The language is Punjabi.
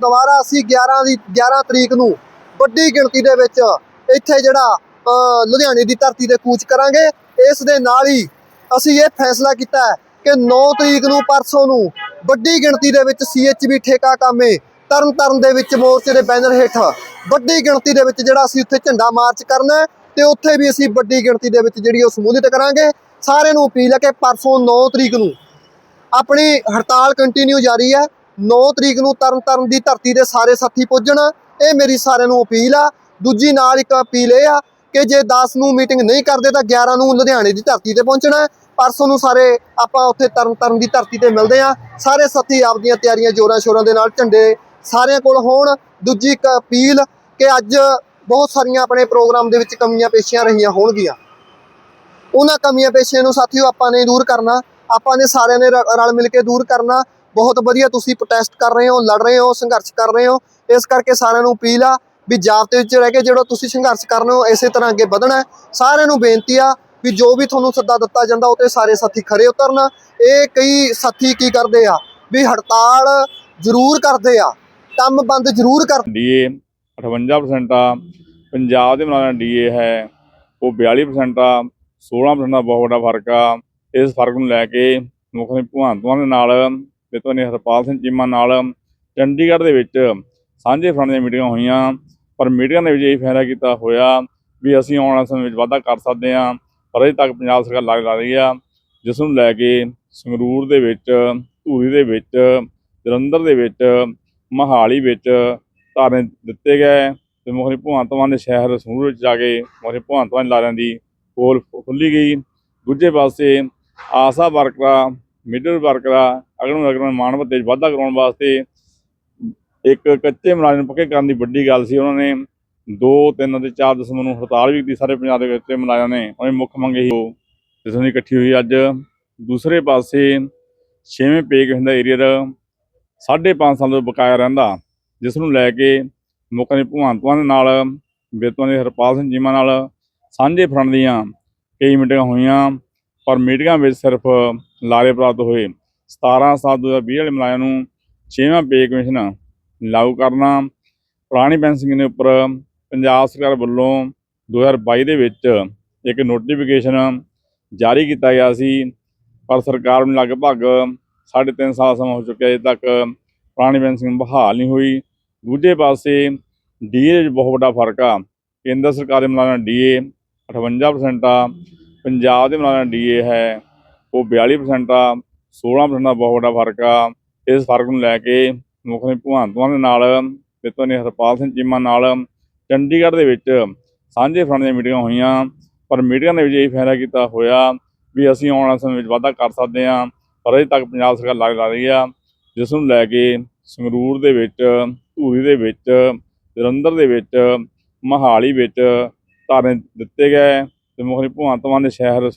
ਦੁਬਾਰਾ ਅਸੀਂ 11 ਦੀ 11 ਤਰੀਕ ਨੂੰ ਵੱਡੀ ਗਿਣਤੀ ਦੇ ਵਿੱਚ ਇੱਥੇ ਜਿਹੜਾ ਲੁਧਿਆਣੇ ਦੀ ਧਰਤੀ ਤੇ ਕੂਚ ਕਰਾਂਗੇ। ਇਸ ਦੇ ਨਾਲ ਹੀ ਅਸੀਂ ਇਹ ਫੈਸਲਾ ਕੀਤਾ ਹੈ ਕਿ 9 ਤਰੀਕ ਨੂੰ ਪਰਸੋਂ ਨੂੰ ਵੱਡੀ ਗਿਣਤੀ ਦੇ ਵਿੱਚ ਸੀਐਚਬੀ ਠੇਕਾ ਕਾਮੇ ਤਰਨ ਤਾਰਨ ਦੇ ਵਿੱਚ ਮੋਰਚੇ ਦੇ ਬੈਨਰ ਹੇਠ ਵੱਡੀ ਗਿਣਤੀ ਦੇ ਵਿੱਚ ਜਿਹੜਾ ਅਸੀਂ ਉੱਥੇ ਝੰਡਾ ਮਾਰਚ ਕਰਨਾ ਹੈ ਤੇ ਉੱਥੇ ਵੀ ਅਸੀਂ ਵੱਡੀ ਗਿਣਤੀ ਦੇ ਵਿੱਚ ਜਿਹੜੀ ਉਹ ਸਮੂਲਿਤ ਕਰਾਂਗੇ। ਸਾਰਿਆਂ ਨੂੰ ਅਪੀਲ ਹੈ ਕਿ ਪਰਸੋਂ 9 ਤਰੀਕ ਨੂੰ ਆਪਣੀ ਹੜਤਾਲ ਕੰਟੀਨਿਊ ਜਾਰੀ ਹੈ। 9 ਤਰੀਕ ਨੂੰ ਤਰਨ ਤਾਰਨ ਦੀ ਧਰਤੀ ਦੇ ਸਾਰੇ ਸਾਥੀ ਪੁੱਜਣ। ਇਹ ਮੇਰੀ ਸਾਰਿਆਂ ਨੂੰ ਅਪੀਲ ਆ। ਦੂਜੀ ਨਾਲ ਇੱਕ ਅਪੀਲ ਇਹ ਆ ਕਿ ਜੇ 10 ਨੂੰ ਮੀਟਿੰਗ ਨਹੀਂ ਕਰਦੇ ਤਾਂ 11 ਨੂੰ ਲੁਧਿਆਣੇ ਦੀ ਧਰਤੀ ਤੇ ਪਹੁੰਚਣਾ ਪਰਸੋਂ ਨੂੰ ਸਾਰੇ ਆਪਾਂ ਉੱਥੇ ਤਰਨ ਤਾਰਨ ਦੀ ਧਰਤੀ ਤੇ ਮਿਲਦੇ ਆ ਸਾਰੇ ਸਾਥੀ ਆਪਦੀਆਂ ਤਿਆਰੀਆਂ ਜੋਰਾਂ ਸ਼ੋਰਾਂ ਦੇ ਨਾਲ ਝੰਡੇ ਸਾਰਿਆਂ ਕੋਲ ਹੋਣ। ਦੂਜੀ ਇੱਕ ਅਪੀਲ ਕਿ ਅੱਜ ਬਹੁਤ ਸਾਰੀਆਂ ਆਪਣੇ ਪ੍ਰੋਗਰਾਮ ਦੇ ਵਿੱਚ ਕਮੀਆਂ ਪੇਸ਼ੀਆਂ ਰਹੀਆਂ ਹੋਣਗੀਆਂ। ਉਹਨਾਂ ਕਮੀਆਂ ਪੇਸ਼ੀਆਂ ਨੂੰ ਸਾਥੀਓ ਆਪਾਂ ਨੇ ਦੂਰ ਕਰਨਾ। ਆਪਾਂ ਨੇ ਸਾਰਿਆਂ ਨੇ ਰਲ ਮਿਲ ਕੇ ਦੂਰ ਕਰਨਾ। ਬਹੁਤ ਵਧੀਆ ਤੁਸੀਂ ਪ੍ਰੋਟੈਸਟ ਕਰ ਰਹੇ ਹੋ, ਲੜ ਰਹੇ ਹੋ, ਸੰਘਰਸ਼ ਕਰ ਰਹੇ ਹੋ। ਇਸ ਕਰਕੇ ਸਾਰਿਆਂ ਨੂੰ ਅਪੀਲ ਆ ਵੀ ਜਾਬਤੇ ਵਿੱਚ ਰਹਿ ਕੇ ਜਿਹੜਾ ਤੁਸੀਂ ਸੰਘਰਸ਼ ਕਰ ਰਹੇ ਹੋ, ਇਸੇ ਤਰ੍ਹਾਂ ਅੱਗੇ ਵਧਣਾ ਸਾਰਿਆਂ ਨੂੰ ਬੇਨਤੀ ਆ ਵੀ ਜੋ ਵੀ ਤੁਹਾਨੂੰ ਸੱਦਾ ਦਿੱਤਾ ਜਾਂਦਾ, ਉਹ ਤੇ ਸਾਰੇ ਸਾਥੀ ਖਰੇ ਉਤਰਨ। ਇਹ ਕਈ ਸਾਥੀ ਕੀ ਕਰਦੇ ਆ ਵੀ ਹੜਤਾਲ ਜ਼ਰੂਰ ਕਰਦੇ ਆ, ਕੰਮ ਬੰਦ ਜ਼ਰੂਰ ਕਰ ਡੀਏ 58% ਆ, ਪੰਜਾਬ ਦੇ ਮੁਲਾਜ਼ਮਾਂ ਦਾ ਡੀਏ ਹੈ, ਉਹ 42% ਆ 16% ਦਾ ਬਹੁਤ ਵੱਡਾ ਫ਼ਰਕ ਆ। ਇਸ ਫ਼ਰਕ ਨੂੰ ਲੈ ਕੇ ਮੁੱਖ ਮੰਤਰੀ ਭਗਵੰਤ ਮਾਨ ਦੇ ਨਾਲ ਬਿਤੋਂ ਨੇ ਹਰਪਾਲ ਸਿੰਘ ਚੀਮਾ ਨਾਲ ਚੰਡੀਗੜ੍ਹ ਦੇ ਵਿੱਚ ਸਾਂਝੇ ਫਰੰਟ ਦੀਆਂ ਮੀਟਿੰਗਾਂ ਹੋਈਆਂ, ਪਰ ਮੀਟਿੰਗਾਂ ਦੇ ਵਿੱਚ ਇਹ ਫੈਸਲਾ ਕੀਤਾ ਹੋਇਆ ਵੀ ਅਸੀਂ ਆਉਣ ਵਾਲੇ ਸਮੇਂ ਵਿੱਚ ਵਾਧਾ ਕਰ ਸਕਦੇ ਹਾਂ, ਪਰ ਅਜੇ ਤੱਕ ਪੰਜਾਬ ਸਰਕਾਰ ਲੱਗ ਲਾ ਰਹੀ ਆ, ਜਿਸ ਨੂੰ ਲੈ ਕੇ ਸੰਗਰੂਰ ਦੇ ਵਿੱਚ, ਧੂਰੀ ਦੇ ਵਿੱਚ, ਜਲੰਧਰ ਦੇ ਵਿੱਚ, ਮਹਾਲੀ ਵਿੱਚ ਧਾਰਨੇ ਦਿੱਤੇ ਗਏ ਤੇ ਮੁਖਰੀ ਭਗਵੰਤ ਮਾਨ ਦੇ ਸ਼ਹਿਰ ਸੰਗਰੂਰ ਵਿੱਚ ਜਾ ਕੇ ਮੁਖਰੀ ਭਗਵੰਤ ਮਾਨ ਲਾਰਿਆਂ ਦੀ ਕੋਲ ਖੁੱਲੀ ਗਈ। ਦੂਜੇ ਪਾਸੇ ਆਸਾ ਵਰਕਰਾਂ ਮਿਡਲ ਵਰਕਰਾਂ ਅਗਨ ਅਗਨ ਮਾਨਵ ਤੇ ਵਾਧਾ ਕਰਾਉਣ ਵਾਸਤੇ ਇੱਕ ਕੱਚੇ ਮੁਲਾਜ਼ਮ ਨੂੰ ਪੱਕੇ ਕਰਨ ਦੀ ਵੱਡੀ ਗੱਲ ਸੀ ਉਹਨਾਂ ਨੇ। 2 3 ਤੇ 4 ਦਸੰਬਰ ਨੂੰ ਹੜਤਾਲ ਵੀ ਕੀਤੀ ਸਾਰੇ ਪੰਜਾਬ ਦੇ ਕੱਚੇ ਮੁਲਾਜ਼ਮਾਂ ਨੇ। ਉਹਨੇ ਮੁੱਖ ਮੰਗੇ ਇਹੀ ਉਹ। ਜਿਸ ਦੀ ਇਕੱਠੀ ਹੋਈ ਅੱਜ। ਦੂਸਰੇ ਪਾਸੇ ਛੇਵੇਂ ਪੇ ਕਮਿਸ਼ਨ ਦਾ ਏਰੀਅਰ ਸਾਢੇ ਪੰਜ ਸਾਲ ਤੋਂ ਬਕਾਇਆ ਰਹਿੰਦਾ। ਜਿਸ ਨੂੰ ਲੈ ਕੇ ਮੁੱਖ ਮੰਤਰੀ ਭਗਵੰਤ ਦੇ ਨਾਲ, ਬੇਤਵਾਂ ਦੇ ਹਰਪਾਲ ਸਿੰਘ ਚੀਮਾ ਨਾਲ ਸਾਂਝੇ ਫਰੰਟ ਦੀਆਂ ਕਈ ਮੀਟਿੰਗਾਂ ਹੋਈਆਂ। ਪਰ ਮੀਟਿੰਗਾਂ ਵਿੱਚ ਸਿਰਫ ਲਾਰੇ ਪ੍ਰਾਪਤ ਹੋਏ। 17 ਸਾਲ 2020 ਵਾਲੇ ਮੁਲਾਜ਼ਮਾਂ ਨੂੰ ਛੇਵਾਂ ਪੇ ਕਮਿਸ਼ਨ ਲਾਗੂ ਕਰਨਾ। ਪੁਰਾਣੀ ਪੈਨਸ਼ਨ ਦੇ ਉੱਪਰ ਪੰਜਾਬ ਸਰਕਾਰ ਵੱਲੋਂ 2022 ਦੇ ਵਿੱਚ ਇੱਕ ਨੋਟੀਫਿਕੇਸ਼ਨ ਜਾਰੀ ਕੀਤਾ ਗਿਆ ਸੀ, ਪਰ ਸਰਕਾਰ ਨੂੰ ਲਗਭਗ ਸਾਢੇ ਤਿੰਨ ਸਾਲ ਸਮਾਂ ਹੋ ਚੁੱਕਿਆ ਅਜੇ ਤੱਕ ਪੁਰਾਣੀ ਪੈਨਸ਼ਨ ਬਹਾਲ ਨਹੀਂ ਹੋਈ। ਦੂਜੇ ਪਾਸੇ ਡੀਏ ਵਿੱਚ ਬਹੁਤ ਵੱਡਾ ਫ਼ਰਕ ਆ। ਕੇਂਦਰ ਸਰਕਾਰ ਦੇ ਮੁਲਾਜ਼ਮਾਂ ਡੀਏ 58% ਆ ਪੰਜਾਬ ਦੇ ਮੁਲਾਜ਼ਮਾਂ ਡੀਏ ਹੈ, ਉਹ 42% ਆ 16% ਦਾ ਬਹੁਤ ਵੱਡਾ ਫ਼ਰਕ ਆ। ਇਸ ਫ਼ਰਕ ਨੂੰ ਲੈ ਕੇ ਮੁੱਖ ਮੰਤਰੀ ਭਗਵੰਤ ਮਾਨ ਦੇ ਨਾਲ ਬਿਤੋਂ ਨੇ ਹਰਪਾਲ ਸਿੰਘ ਚੀਮਾ ਨਾਲ ਚੰਡੀਗੜ੍ਹ ਦੇ ਵਿੱਚ ਸਾਂਝੇ ਫਰੰਟ ਦੀਆਂ ਮੀਟਿੰਗਾਂ ਹੋਈਆਂ, ਪਰ ਮੀਟਿੰਗਾਂ ਦੇ ਵਿੱਚ ਇਹ ਫੈਸਲਾ ਕੀਤਾ ਹੋਇਆ ਵੀ ਅਸੀਂ ਆਉਣ ਵਾਲੇ ਸਮੇਂ ਵਿੱਚ ਵਾਧਾ ਕਰ ਸਕਦੇ ਹਾਂ, ਪਰ ਅਜੇ ਤੱਕ ਪੰਜਾਬ ਸਰਕਾਰ ਲੱਗ ਲਾ ਰਹੀ ਆ। ਜਿਸ ਨੂੰ ਲੈ ਕੇ ਸੰਗਰੂਰ ਦੇ ਵਿੱਚ, ਧੂਰੀ ਦੇ ਵਿੱਚ, ਜਲੰਧਰ ਦੇ ਵਿੱਚ, ਮਹਾਲੀ ਵਿੱਚ ਧਰਨੇ ਦਿੱਤੇ ਗਏ। ਤੇ ਮੁਖਰੀ ਭਗਵੰਤ ਮਾਨ ਦੇ ਸ਼ਹਿਰ